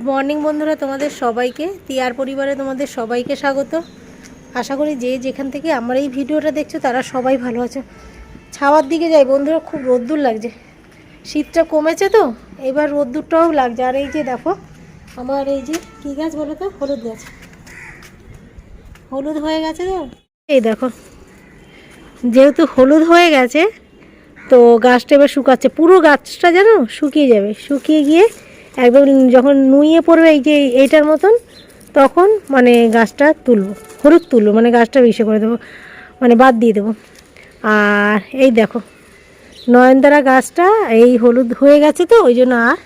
Good morning বন্ধুরা, তোমাদের সবাইকে, তিয়ার পরিবারে তোমাদের সবাইকে স্বাগত। আশা করি যে যেখান থেকে আমার এই ভিডিওটা দেখছ, তারা সবাই ভালো আছে। ছাওয়ার দিকে যাই, বন্ধুরা, খুব রোদ্দুর লাগছে। শীতটা কমেছে তো, এবার রোদ্দুরটাও লাগছে। আর এই যে দেখো, আমার এই যে কী গাছ বলো তো? হলুদ গাছ। হলুদ হয়ে গেছে তো? এই দেখো, যেহেতু হলুদ হয়ে গেছে, তো গাছটা এবার শুকাচ্ছে। পুরো গাছটা যেন শুকিয়ে যাবে। শুকিয়ে গিয়ে একদম যখন নুইয়ে পড়বে এই যে এইটার মতন, তখন মানে গাছটা তুলবো, হলুদ তুলবো মানে গাছটা ইসে করে দেবো মানে বাদ দিয়ে দেবো। আর এই দেখো, নয়নতারা গাছটা এই হলুদ হয়ে গেছে তো, ওই জন্য আর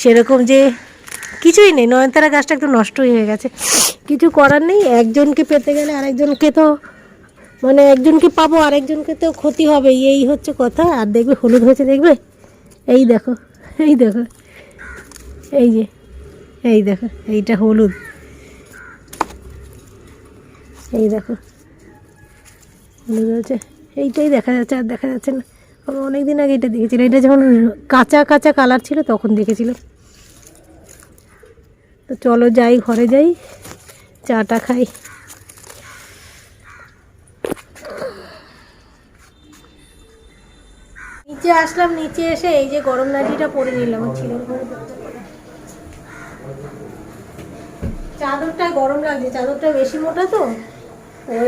সেরকম যে কিছুই নেই, নয়নতারা গাছটা একটু নষ্টই হয়ে গেছে। কিছু করার নেই, একজনকে পেতে গেলে আরেকজনকে তো মানে একজনকে পাবো, আরেকজনকে তো ক্ষতি হবে এই হচ্ছে কথা। আর দেখবে হলুদ হয়েছে, দেখবে? এই দেখো এই দেখো। এই যে, এই দেখো, এইটা হলুদ। এই দেখো, হলুদ হয়েছে। এইটাই দেখা যাচ্ছে, আর দেখা যাচ্ছে না। আমি অনেক দিন আগে এটা দেখেছিলাম। এটা যখন কাঁচা কাঁচা কালার ছিল, তখন দেখেছিলাম। তো চলো যাই, ঘরে যাই, চাটা খাই। নিচে আসলাম, নিচে এসে এই যে গরম নাটিটা পরে নিলাম ছিল পড়তে পারে। চাদরটা গরম লাগছে, চাদরটা বেশি মোটা তো?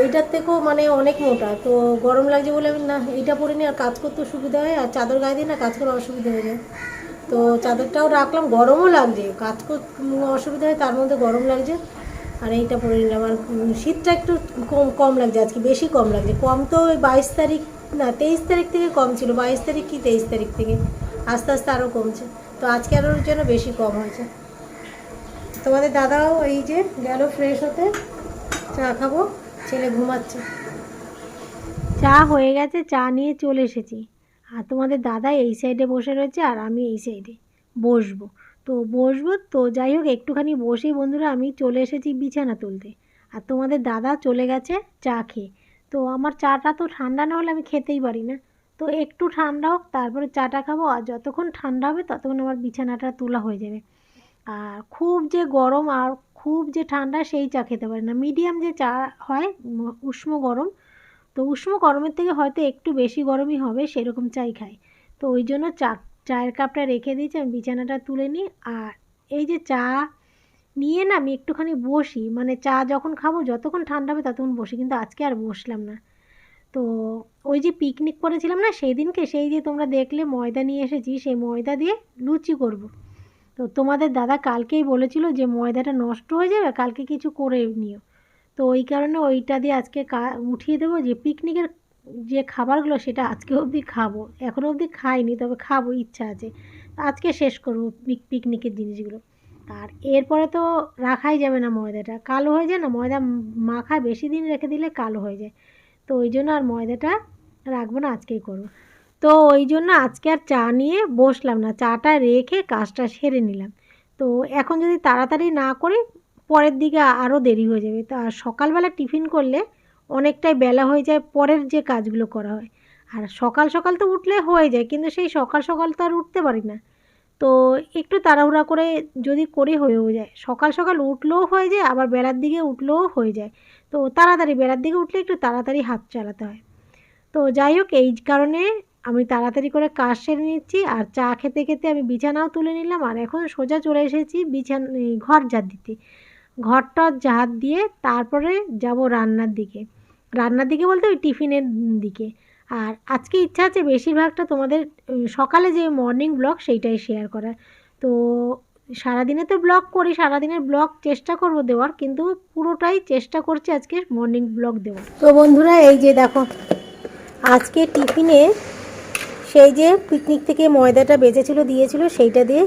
এইটার থেকেও মানে অনেক মোটা, তো গরম লাগছে বলে আমি না, এইটা পরে নিই আর কাজ করতে সুবিধা হয়, আর চাদর গায়ে দিয়ে না কাজ করে অসুবিধা হয়ে যায়। তো চাদরটাও রাখলাম, গরমও লাগছে, কাজ করতে অসুবিধা হয়, তার মধ্যে গরম লাগছে, আর এইটা পরে নিলাম। আর শীতটা একটু কম কম লাগছে আজকে, বেশি কম লাগছে, কম তো ওই বাইশ তারিখ, না তেইশ তারিখ থেকে কম ছিল, বাইশ তারিখ কি তেইশ তারিখ থেকে, আস্তে আস্তে আরও কমছে, তো আজকে আরও জন্য বেশি কম হয়েছে। তোমাদের দাদাও এই যে গেল ফ্রেশ হতে। চা খাব, ছেলে ঘুমাচ্ছে। চা হয়ে গেছে, চা নিয়ে চলে এসেছি। আর তোমাদের দাদা এই সাইডে বসে রয়েছে আর আমি এই সাইডে বসবো। তো বসবো, তো যাই হোক, একটুখানি বসেই বন্ধুরা, আমি চলে এসেছি বিছানা তুলতে। আর তোমাদের দাদা চলে গেছে চা খেয়ে। তো আমার চাটা তো ঠান্ডা না হলে আমি খেতেই পারি না। তো একটু ঠান্ডা হোক, তারপরে চাটা খাব। আর যতক্ষণ ঠান্ডা হবে, ততক্ষণ আমার বিছানাটা তোলা হয়ে যাবে। আর খুব যে গরম আর খুব যে ঠান্ডা সেই চা খেতে পারি না। মিডিয়াম যে চা হয় উষ্ণ গরম, তো উষ্ণ গরমের থেকে হয়তো একটু বেশি গরমই হবে, সেরকম চাই খাই। তো ওই জন্য চা, চায়ের কাপটা রেখে দিয়েছি, আমি বিছানাটা তুলে নিই। আর এই যে চা নিয়ে না আমি একটুখানি বসি মানে চা যখন খাব, যতক্ষণ ঠান্ডা হবে ততক্ষণ বসি, কিন্তু আজকে আর বসলাম না। তো ওই যে পিকনিক করেছিলাম না সেই দিনকে সেই যে তোমরা দেখলে ময়দা নিয়ে এসেছি, সেই ময়দা দিয়ে লুচি করব। তো তোমাদের দাদা কালকেই বলেছিল যে ময়দাটা নষ্ট হয়ে যাবে, কালকে কিছু করে নিও। তো ওই কারণে ওইটা দিয়ে আজকে কা, উঠিয়ে দেবো যে পিকনিকের যে খাবারগুলো সেটা আজকে অবধি খাব। এখনও অবধি খাইনি, তবে খাব, ইচ্ছা আছে। আজকে শেষ করব পিক- পিকনিকের জিনিসগুলো। আর এরপরে তো রাখাই যাবে না ময়দাটা। কালো হয়ে যায় না, ময়দা মাখা বেশি দিন রেখে দিলে কালো হয়ে যায়। তো ওই জন্য আর ময়দাটা রাখব না, আজকেই করব। তো ওই জন্য আজকে আর চা নিয়ে বসলাম না। চাটা রেখে কাজটা সেরে নিলাম। তো এখন যদি তাড়াতাড়ি না করি পরের দিকে আরও দেরি হয়ে যাবে। তো আর সকালবেলা টিফিন করলে অনেকটাই বেলা হয়ে যায় পরের যে কাজগুলো করা হয়। আর সকাল সকাল তো উঠলে হয়ে যায়, কিন্তু সেই সকাল সকাল তো আর উঠতে পারি না। তো একটু তাড়াহুড়া করে যদি করি হয়েও যায়। সকাল সকাল উঠলেও হয়ে যায়, আবার বেলার দিকে উঠলেও হয়ে যায়। তো তাড়াতাড়ি বেলার দিকে উঠলে একটু তাড়াতাড়ি হাত চালাতে হয়। তো যাই হোক, এই কারণে আমি তাড়াতাড়ি করে কাজ সেরে নিচ্ছি আর চা খেতে খেতে আমি বিছানাও তুলে নিলাম আর এখন সোজা চলে এসেছি বিছানা ঘর ঝাড় দিতে। ঘরটা ঝাড় দিয়ে তারপরে যাব রান্নার দিকে। রান্নার দিকে বলতে ওই টিফিনের দিকে। আর আজকে ইচ্ছা আছে বেশিরভাগটা তোমাদের সকালে যে মর্নিং ব্লগ সেইটাই শেয়ার করার। তো সারাদিনে তো ব্লগ করি, সারাদিনের ব্লগ চেষ্টা করব দেওয়ার, কিন্তু পুরোটাই চেষ্টা করছি আজকে মর্নিং ব্লগ দেওয়ার। তো বন্ধুরা এই যে দেখো, আজকে টিফিনে সেই যে পিকনিক থেকে ময়দাটা বেঁচেছিল, দিয়েছিল, সেইটা দিয়ে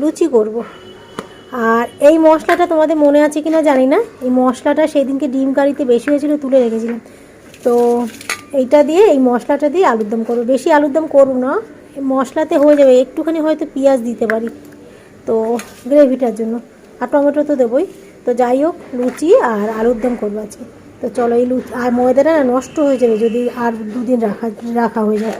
লুচি করব। আর এই মশলাটা তোমাদের মনে আছে কি না জানি না। এই মশলাটা সেই দিনকে ডিম কারিতে বেশি হয়েছিল, তুলে রেখেছিলাম। তো এইটা দিয়ে, এই মশলাটা দিয়ে আলুর দম করব। বেশি আলুর দম করব না, মশলাতে হয়ে যাবে, একটুখানি হয়তো পেঁয়াজ দিতে পারি। তো গ্রেভিটার জন্য। আর টমেটো তো দেবই। তো যাই হোক, লুচি আর আলুর দম করব আজকে। তো চলো এই লুচি, আর ময়দাটা নষ্ট হয়ে যাবে যদি আর দুদিন রাখা রাখা হয়ে যায়।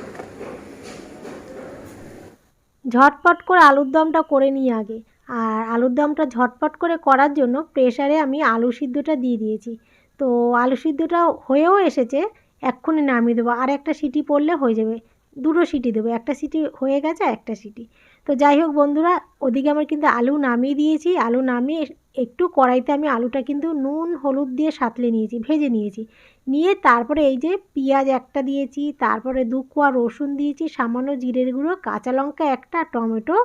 ঝটপট করে আলুর দমটা করে নিই আগে। আর আলুর দমটা ঝটপট করে করার জন্য প্রেশারে আমি আলু সিদ্ধটা দিয়ে দিয়েছি। তো আলু সিদ্ধটা হয়েও এসেছে, এক্ষুনি নামিয়ে দেবো। আর একটা সিটি পড়লে হয়ে যাবে। দুটো সিটি দেবো। একটা সিটি হয়ে গেছে, একটা সিটি। তো যাই হোক বন্ধুরা, ওদিকে আমার কিন্তু আলু নামিয়ে দিয়েছি। আলু নামিয়ে একটু কড়াইতে আমি আলুটা কিন্তু নুন, হলুদ দিয়ে সাঁতলে নিয়েছি, ভেজে নিয়েছি। নিয়ে তারপরে এই যে পেঁয়াজ একটা দিয়েছি, তারপরে দু কোয়া রসুন দিয়েছি, সামান্য জিরের গুঁড়ো, কাঁচা লঙ্কা একটা, টমেটো,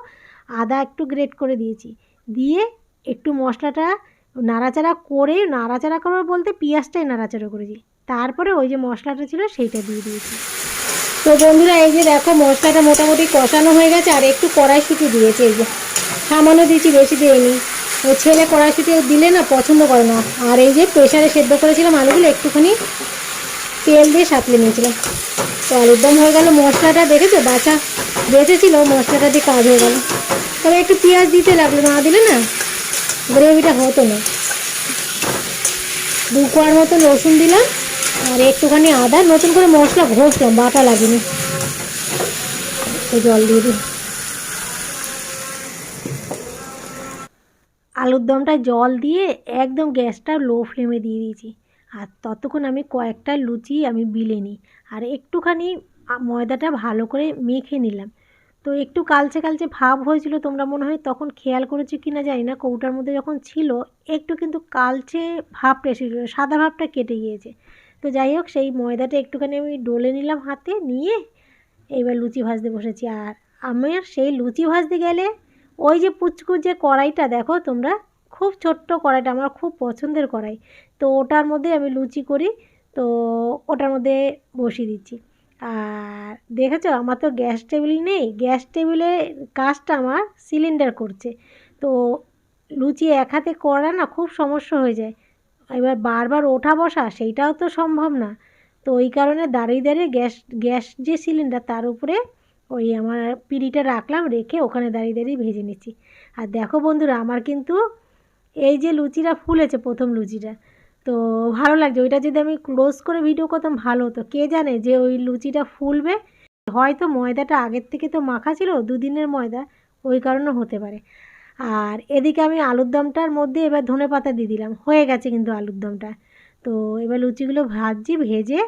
আদা একটু গ্রেট করে দিয়েছি। দিয়ে একটু মশলাটা নাড়াচাড়া করে, নাড়াচাড়া করব বলতে পেঁয়াজটাই নাড়াচাড়া করেছি। তারপরে ওই যে মশলাটা ছিল সেইটা দিয়ে দিয়েছি। তো বন্ধুরা, এই যে দেখো মশলাটা মোটামুটি কষানো হয়ে গেছে, আর একটু কড়াইশুটি দিয়েছি, এই যে সামান্য দিয়েছি, বেশি দিইনি। ও ছেলে কড়াইশুটি দিলে না পছন্দ করে না। আর এই যে প্রেশারে সেদ্ধ করেছিলাম আলুগুলো, একটুখানি তেল দিয়ে সাঁতলে নিয়েছিলাম। তো আলুর দম হয়ে গেল, মশলাটা দেখেছ বাছা বেঁচেছিল, মশলাটা দিয়ে কাজ হয়ে গেল। তবে একটু পেঁয়াজ দিতে লাগল, না দিলে না গ্রেভিটা হতো না। দু কোয়ার মতন রসুন দিলাম, আর একটুখানি আদা, নতুন করে মশলা ঘষলাম, বাটা লাগেনি। জল দিয়ে দিই আলুর দমটা জল দিয়ে একদম গ্যাসটা লো ফ্লেমে দিয়ে দিয়েছি। আর ততক্ষণ আমি কয়েকটা লুচি আমি বিলে নিই। আর একটুখানি ময়দাটা ভালো করে মেখে নিলাম। তো একটু কালচে কালচে ভাব হয়েছিল, তোমরা মনে হয় তখন খেয়াল করেছ কি না জানি না, কৌটার মধ্যে যখন ছিল একটু কিন্তু কালচে ভাবটা এসেছিল সাদা ভাবটা কেটে গিয়েছে। তো যাই হোক, সেই ময়দাটা একটুখানি আমি ডলে নিলাম হাতে, নিয়ে এইবার লুচি ভাজতে বসেছি। আর আমার সেই লুচি ভাজতে গেলে ওই যে পুচকুর যে কড়াইটা দেখো তোমরা, খুব ছোট্ট কড়াইটা, আমার খুব পছন্দের কড়াই। তো ওটার মধ্যে আমি লুচি করি, তো ওটার মধ্যে বসিয়ে দিচ্ছি। আর দেখেছ, আমার তো গ্যাস টেবিল নেই, গ্যাস টেবিলে কাজটা আমার সিলিন্ডার করছে। তো লুচি এক হাতে করা না খুব সমস্যা হয়ে যায়। এবার বারবার ওঠা বসা, সেইটাও তো সম্ভব না। তো ওই কারণে দাঁড়িয়ে দাঁড়িয়ে গ্যাস গ্যাস যে সিলিন্ডার, তার উপরে ওই আমার পিঁড়িটা রাখলাম, রেখে ওখানে দাঁড়িয়ে দাঁড়িয়ে ভেজে নিচ্ছি। আর দেখো বন্ধুরা, আমার কিন্তু এই যে লুচিটা ফুলেছে, প্রথম লুচিটা, তো ভালো লাগছে। ওইটা যদি আমি ক্লোজ করে ভিডিও করতাম, ভালো হতো। কে জানে যে ওই লুচিটা ফুলবে? হয়তো ময়দাটা আগের থেকে তো মাখা ছিল, দুদিনের ময়দা, ওই কারণে হতে পারে। আর এদিকে আমি আলুর দমটার মধ্যে এবার ধনে পাতা দিয়ে দিলাম। হয়ে গেছে কিন্তু আলুর দমটা। তো এবার লুচিগুলো ভাজছি, ভেজে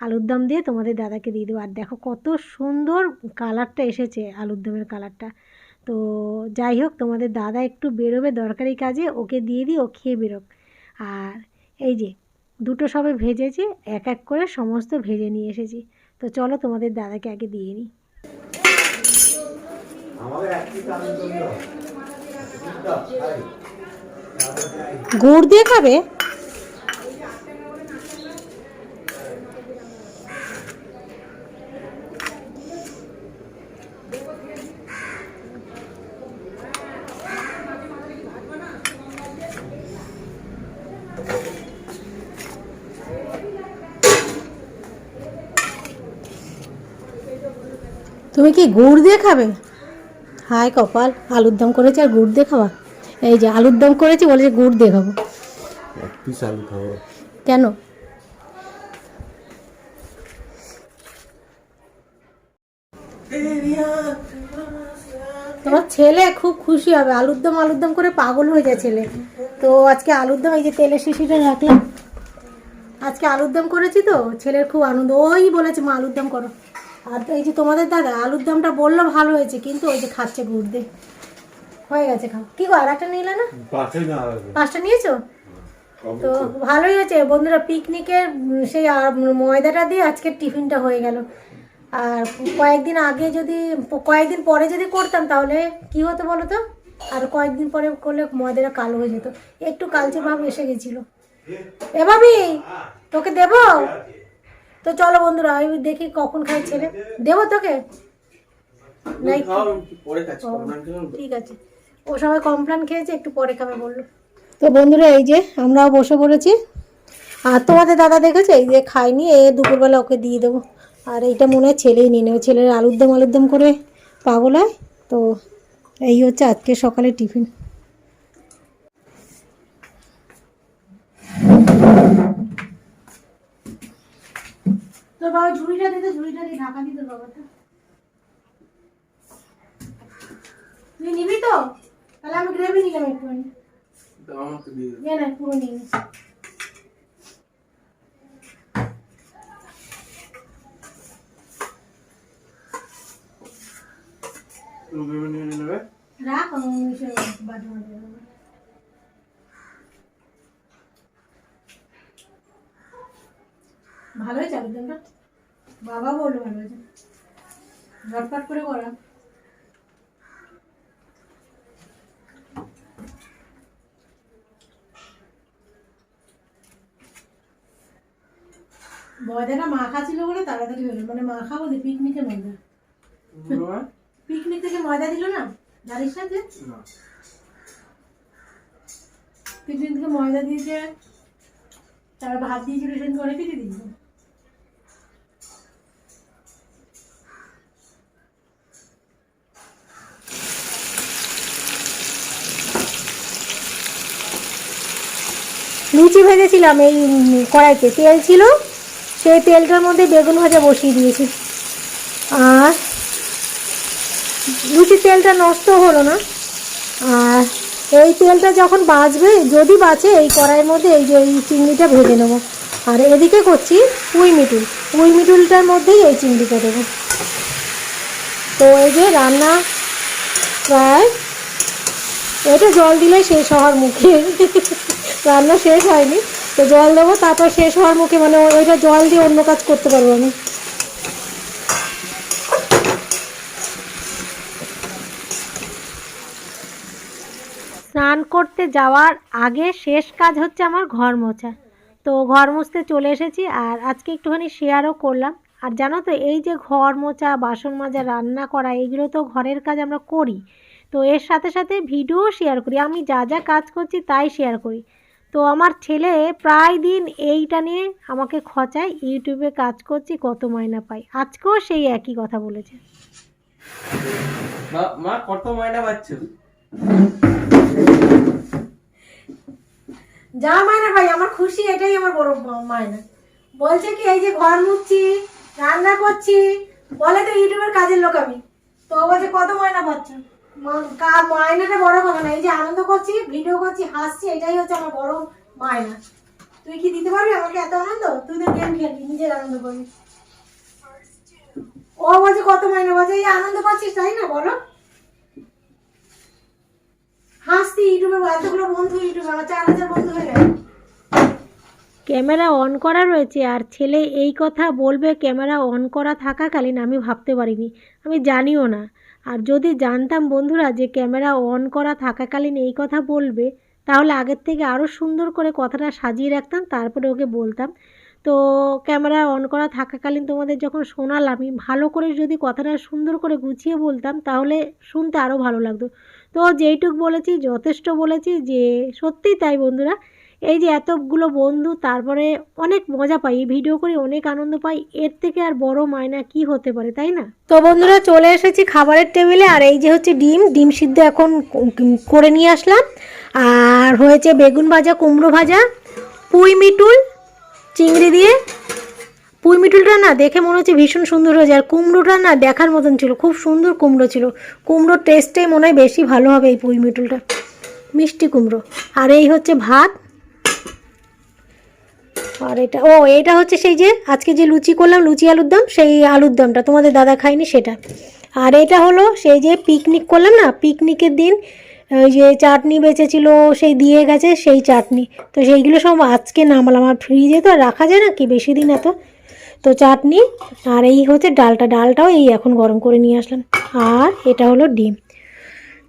আলুর দম দিয়ে তোমাদের দাদাকে দিয়ে দেবো। আর দেখো কত সুন্দর কালারটা এসেছে আলুর দমের কালারটা। তো যাই হোক, তোমাদের দাদা একটু বেরোবে দরকারি কাজে, ওকে দিয়ে দিই, ও খেয়ে বেরোক। আর এই যে, দুটো সবে ভেজেছি, এক এক করে সমস্ত ভেজে নিয়ে এসেছি। তো চলো তোমাদের দাদাকে আগে দিয়ে নিই। গুড় দিয়ে খাবে? তুমি কি গুড় দিয়ে খাবে? হাই কপাল আলুর দম করেছি আর গুড় দিয়ে খাওয়া। এই যে আলুর দম করেছি বলেছে গুড় দিয়ে খাব। কেন? তোমার ছেলে খুব খুশি হবে। আলুর দম আলুর দম করে পাগল হয়ে যায় ছেলে। তো আজকে আলুর দম এই যে তেলের শিশিটা রাখলাম। আজকে আলুর দম করেছি তো ছেলের খুব আনন্দ। ওই বলেছে মা আলুর দম করো। আর এই যে তোমাদের দাদা আলুর দমটা বলল ভালো হয়েছে কিন্তু ওই যে খাচ্ছে গুড় দিয়ে হয়ে গেছে খাও কি গো আর একটা নিলে না? পাঁচটা নিয়েছো? তো ভালোই হয়েছে। বন্ধুরা পিকনিকের সেই ময়দাটা দিয়ে আজকের টিফিনটা হয়ে গেল। আর কয়েকদিন আগে যদি কয়েকদিন পরে যদি করতাম তাহলে কি হতো বলো তো? আর কয়েকদিন পরে করলে ময়দাটা কালো হয়ে যেত। একটু কালচে ভাব এসে গেছিল। এ ভাবি তোকে দেব? তো চলো বন্ধুরা আমি দেখি কখন খাই ছেলে। দেবো তোকে? নাই পরে ও, ঠিক আছে। ও সবাই কমপ্লেন খেয়েছে একটু পরে খাবে বলল। তো বন্ধুরা এই যে আমরাও বসে পড়েছি। আর তোমাদের দাদা দেখেছ? এই যে খাইনি এ দুপুরবেলা ওকে দিয়ে দেবো। আর এইটা মনে হয় ছেলেই নিয়ে নেবে। ছেলের আলুর দম আলুর দম করে পাগল হয়। তো এই হচ্ছে আজকে সকালে টিফিন। তোর বাবা ঝুড়িটা দিতে ঝুড়িটা দিয়ে ঢাকা দিতে বাবাটা। তুই নিবি তো? তাহলে আমি গ্রেভি নিলাম একটুখানি। ইয়ে না পুরো নিয়ে নিচ্ছি তুমি নিয়ে নেবে? রাখ আমি মিশে বাটি মাটি দেবো। ভালো হয়েছে আলুদমটা বাবা বলল ভালো ঝটপট করে করা ময়দাটা মাখা ছিল বলে তাড়াতাড়ি হলো মানে মাখা বলতে পিকনিকের ময়দা পিকনিক থেকে ময়দা দিল না? জানিস না যে? পিকনিক থেকে ময়দা দিয়েছে তারপর ভাত দিয়েছিল সেদিন অনেক কিছু দিয়েছিল লুচি ভেজেছিলাম, এই কড়াইতে। তেল ছিল, সেই তেলটার মধ্যে বেগুন ভাজা বসিয়ে দিয়েছি। আর লুচির তেলটা নষ্ট হলো না। আর এই তেলটা যখন বাঁচবে যদি বাঁচে এই কড়াইয়ের মধ্যে এই যে এই চিংড়িটা ভেজে নেব। আর এদিকে করছি পুঁই মিটুল পুঁই মিটুলটার মধ্যেই এই চিংড়িটা দেবো। তো এই যে রান্না প্রায়, এটা জল দিলে শেষ হওয়ার মুখে। রান্না শেষ হয়নি। তো জল দেবো, তারপর শেষ হওয়ার মুখে মানে ওইটা জল দিয়ে অন্য কাজ করতে পারব আমি। স্নান করতে যাওয়ার আগে শেষ কাজ হচ্ছে আমার ঘর মোছা। তো ঘর মুছতে চলে এসেছি আর আজকে একটুখানি শেয়ারও করলাম। আর জানো তো, এই যে ঘর মোছা, বাসন মাজা, রান্না করা এগুলো তো ঘরের কাজ আমরা করি। তো এর সাথে সাথে ভিডিও শেয়ার করি। আমি যা যা কাজ করছি তাই শেয়ার করি। তো আমার ছেলে প্রায় দিন এইটা নিয়ে আমাকে খচায় ইউটিউবে কাজ করছি কত মাইনা পাই আজকেও সেই একই কথা বলেছে। মা কত ময়না পাচ্ছ? যা মায়না ভাই আমার খুশি এটাই আমার বড় মায়না বলছে কি এই যে ঘর মুছছি রান্না করছি বলে তো ইউটিউবের কাজের লোক আমি। তো বলছে কত ময়না পাচ্ছ? মায়নাটা বড় কথা না, এই যে আনন্দ করছি, ভিডিও করছি, হাসছি, এটাই হচ্ছে আমার বড় মায়না তুই কি দিতে পারবি আমাকে এত আনন্দ? তুই তো গেম খেলবি, নিজের আনন্দ করবি। ও বলছে, কত মায়না বলছে, এই আনন্দ পাচ্ছিস, তাই না? বলো। হাসতি ইউটিউবে এতগুলো বন্ধু, ইউটিউবে আমার চার হাজার বন্ধু হয়ে গেল ক্যামেরা অন করা রয়েছে, আর ছেলে এই কথা বলবে, ক্যামেরা অন করা থাকাকালীন আমি ভাবতে পারিনি। আমি জানিও না। আর যদি জানতাম বন্ধুরা যে ক্যামেরা অন করা থাকাকালীন এই কথা বলবে, তাহলে আগের থেকে আরও সুন্দর করে কথাটা সাজিয়ে রাখতাম, তারপরে ওকে বলতাম। তো ক্যামেরা অন করা থাকাকালীন তোমাদের যখন শোনালামই ভালো করে যদি কথাটা সুন্দর করে গুছিয়ে বলতাম, তাহলে শুনতে আরও ভালো লাগতো। তো যেইটুক বলেছি, যথেষ্ট বলেছি যে সত্যিই তাই বন্ধুরা। এই যে এতগুলো বন্ধু, তারপরে অনেক মজা পাই, এই ভিডিও করে, অনেক আনন্দ পাই, এর থেকে আর বড় মায়না কি হতে পারে, তাই না? তো বন্ধুরা, চলে এসেছি খাবারের টেবিলে আর এই যে হচ্ছে ডিম ডিম সিদ্ধ এখন করে নিয়ে আসলাম। আর হয়েছে বেগুন ভাজা, কুমড়ো ভাজা, পুঁই মিটুল চিংড়ি দিয়ে। পুঁই মিটুলটা না দেখে মনে হচ্ছে ভীষণ সুন্দর হয়েছে, আর কুমড়োটা না দেখার মতন ছিল, খুব সুন্দর কুমড়ো ছিল। কুমড়োর টেস্টটাই মনে হয় বেশি ভালো হবে এই পুঁই মিটুলটা মিষ্টি কুমড়ো। আর এই হচ্ছে ভাত আর এটা, ও, এটা হচ্ছে সেই যে আজকে যে লুচি করলাম, লুচি আলুর দম, সেই আলুর দমটা, তোমাদের দাদা খায়নি সেটা। আর এটা হলো সেই যে পিকনিক করলাম না পিকনিকের দিন, ওই যে চাটনি বেঁচেছিল, সেই দিয়ে গেছে সেই চাটনি। তো সেইগুলো সব আজকে নামালাম, আর ফ্রিজে তো রাখা যায় না কি বেশি দিন এত? তো চাটনি, আর এই হচ্ছে ডালটা, ডালটাও এই এখন গরম করে নিয়ে আসলাম। আর এটা হলো ডিম।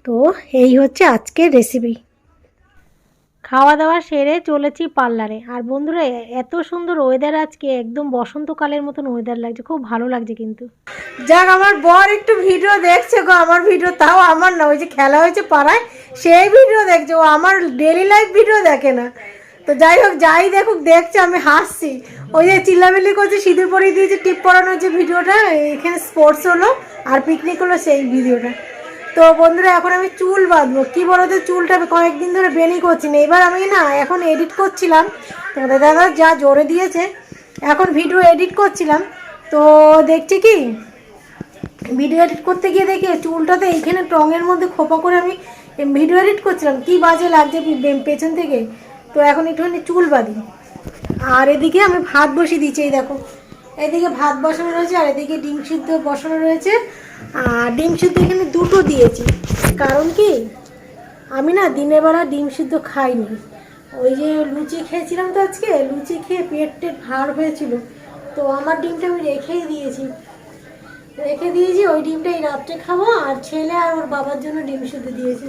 তো এই হচ্ছে আজকের রেসিপি খাওয়া দাওয়া সেরে চলেছি পার্লারে। আর বন্ধুরা এত সুন্দর ওয়েদার আজকে, একদম বসন্তকালের মতন ওয়েদার লাগছে, খুব ভালো লাগছে কিন্তু। যাক, আমার বর একটু ভিডিও দেখছে গো, আমার ভিডিও তাও আমার না, ওই যে খেলা হয়েছে পাড়ায়, সেই ভিডিও দেখছে, ও আমার ডেলি লাইফ ভিডিও দেখে না। তো যাই হোক, যাই দেখুক, দেখছে, আমি হাসছি। ওই যে চিল্লামিল্লি করছে, সিঁদুর পরিয়ে দিয়েছে, টিপ পরানোর যে ভিডিওটা এখানে স্পোর্টস হলো, আর পিকনিক হলো সেই ভিডিওটা তো বন্ধুরা, এখন আমি চুল বাঁধবো। কি বলতো, চুলটা আমি কয়েকদিন ধরে বেনি করছি না। এবার আমি না এখন এডিট করছিলাম। তোমাদের দাদা যা জোরে দিয়েছে, এখন ভিডিও এডিট করছিলাম। তো দেখছি কি ভিডিও এডিট করতে গিয়ে দেখি চুলটাতে এইখানে টঙের মধ্যে খোপা করে আমি ভিডিও এডিট করছিলাম। কি বাজে লাগছে পেছন থেকে। তো এখন একটুখানি চুল বাঁধি। আর এদিকে আমি ভাত বসিয়ে দিচ্ছি, এই দেখো। এদিকে ভাত বসানো রয়েছে, আর এদিকে ডিম সিদ্ধ বসানো রয়েছে। ডিম সিদ্ধ এখানে দুটো দিয়েছি। কারণ কি? আমি না দিনের বেলা ডিম সিদ্ধ খাইনি। ওই যে লুচি খেয়েছিলাম তো আজকে, লুচি খেয়ে পেট টেট ভার হয়েছিল। তো আমার ডিমটা আমি রেখেই দিয়েছি। রেখে দিয়েছি, ওই ডিমটা এই রাত্রে খাব, আর ছেলে আর ওর বাবার জন্য ডিম সিদ্ধ দিয়েছি।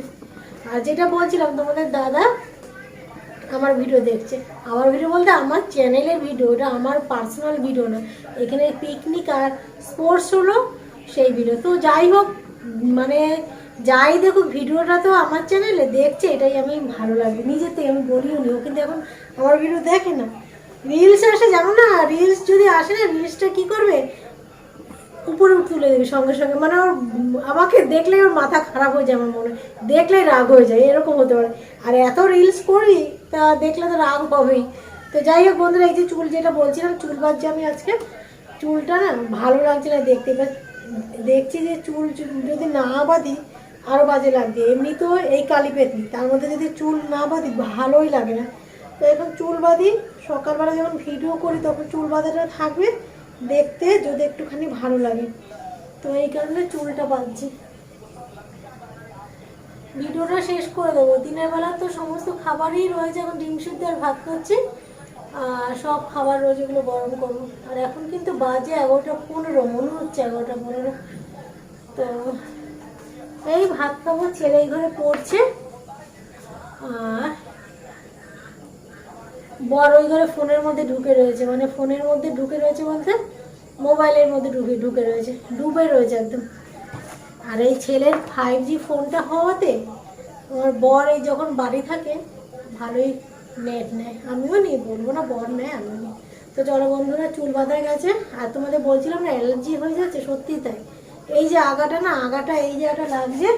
আর যেটা বলছিলাম, তোমাদের দাদা আমার ভিডিও দেখছে। আমার ভিডিও বলতে আমার চ্যানেলের ভিডিও ওটা আমার পার্সোনাল ভিডিও না। এখানে পিকনিক আর স্পোর্টস হলো। সেই ভিডিও তো যাই হোক মানে যাই দেখো ভিডিওটা তো আমার চ্যানেলে দেখছে, এটাই আমি ভালো লাগে নিজের থেকে আমি বলিও নি, ও কিন্তু এখন আমার ভিডিও দেখে না। রিলস আসে, জানো না? রিলস যদি আসে না রিলসটা কি করবে? উপরে তুলে দেবে সঙ্গে সঙ্গে। মানে ওর আমাকে দেখলেই ওর মাথা খারাপ হয়ে যায় আমার মনে। দেখলেই রাগ হয়ে যায়, এরকম হতে পারে। আর এত রিলস করি, তা দেখলে তো রাগ হবেই। তো যাই হোক বন্ধুরা, এই যে চুল যেটা বলছিলাম, চুল বাজছে আমি আজকে, চুলটা না ভালো লাগছে না দেখতে। এবার দেখছি যে চুল যদি না বাঁধি আরও বাজে লাগছে। এমনি তো এই কালি পেতনি, তার মধ্যে যদি চুল না বাঁধি, ভালোই লাগে না। তো এখন চুল বাঁধি, সকালবেলা যখন ভিডিও করি, তখন চুল বাঁধাটা থাকবে, দেখতে যদি একটুখানি ভালো লাগে। তো এই কারণে চুলটা বাঁধছি। ভিডিওটা শেষ করে দেবো। দিনের বেলা তো সমস্ত খাবারই রয়েছে, এখন ডিম সিদ্ধ আর ভাত করছি সব খাবার রোজ এগুলো গরম করব আর এখন কিন্তু বাজে এগারোটা পনেরো, মনে হচ্ছে এগারোটা পনেরো। তো এই ভাত খাব, ছেলে ঘরে পড়ছে। আর বড় ওই ঘরে ফোনের মধ্যে ঢুকে রয়েছে। মানে ফোনের মধ্যে ঢুকে রয়েছে বলতে মোবাইলের মধ্যে ঢুকে ঢুকে রয়েছে। ডুবে রয়েছে একদম। আর এই ছেলের ফাইভ জি ফোনটা হওয়াতে, আমার বর এই যখন বাড়ি থাকে, ভালোই নেট নেয় আমিও নিই, বলব না, বর নেয় আমিও নিই। তো চলো বন্ধুরা, চুল বাঁধা গেছে, আর তোমাদের বলছিলাম না, অ্যালার্জি হয়ে যাচ্ছে, সত্যি তাই। এই যে আগাটা না, আগাটা, এই জায়গাটা লাগছে,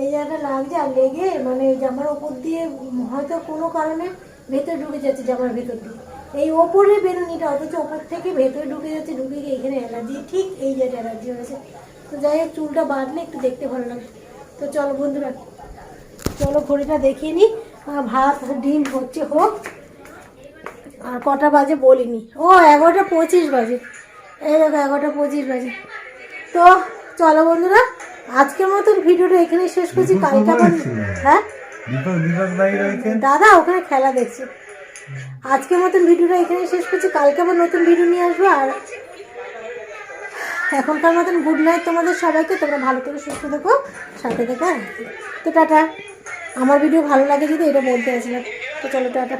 এই জায়গাটা লাগছে, আর লেগে মানে জামার ওপর দিয়ে হয়তো কোনো কারণে ভেতরে ঢুকে যাচ্ছে জামার ভেতর দিয়ে। এই ওপরে বেরোনিটা অথচ ওপর থেকে ভেতরে ঢুকে যাচ্ছে, ঢুকে গিয়ে এখানে অ্যালার্জি, ঠিক এই জায়গাটা অ্যালার্জি হয়েছে। তো যাই হোক, চুলটা বাঁধলে একটু দেখতে ভালো লাগে তো চলো বন্ধুরা, চলো ঘড়িটা দেখিয়ে নিই। ভাত ডিম হচ্ছে হোক। আর কটা বাজে বলিনি। ও এগারোটা পঁচিশ বাজে। এই দেখো এগারোটা পঁচিশ বাজে। তো চলো বন্ধুরা আজকের মতন ভিডিওটা এখানে শেষ করছি। কালকে আবার হ্যাঁ? দাদা ওখানে খেলা দেখছি। আজকের মতন ভিডিওটা এখানে শেষ করছি। কালকে আবার নতুন ভিডিও নিয়ে আসব। আর এখনকার মতন গুড নাইট তোমাদের সবাইকে। তোমরা ভালো করে সুস্থ থেকো। সাথে থেকো আর তো টাটা। আমার ভিডিও ভালো লাগে যদি এটা বলতে আসলে তো চলো টাটা।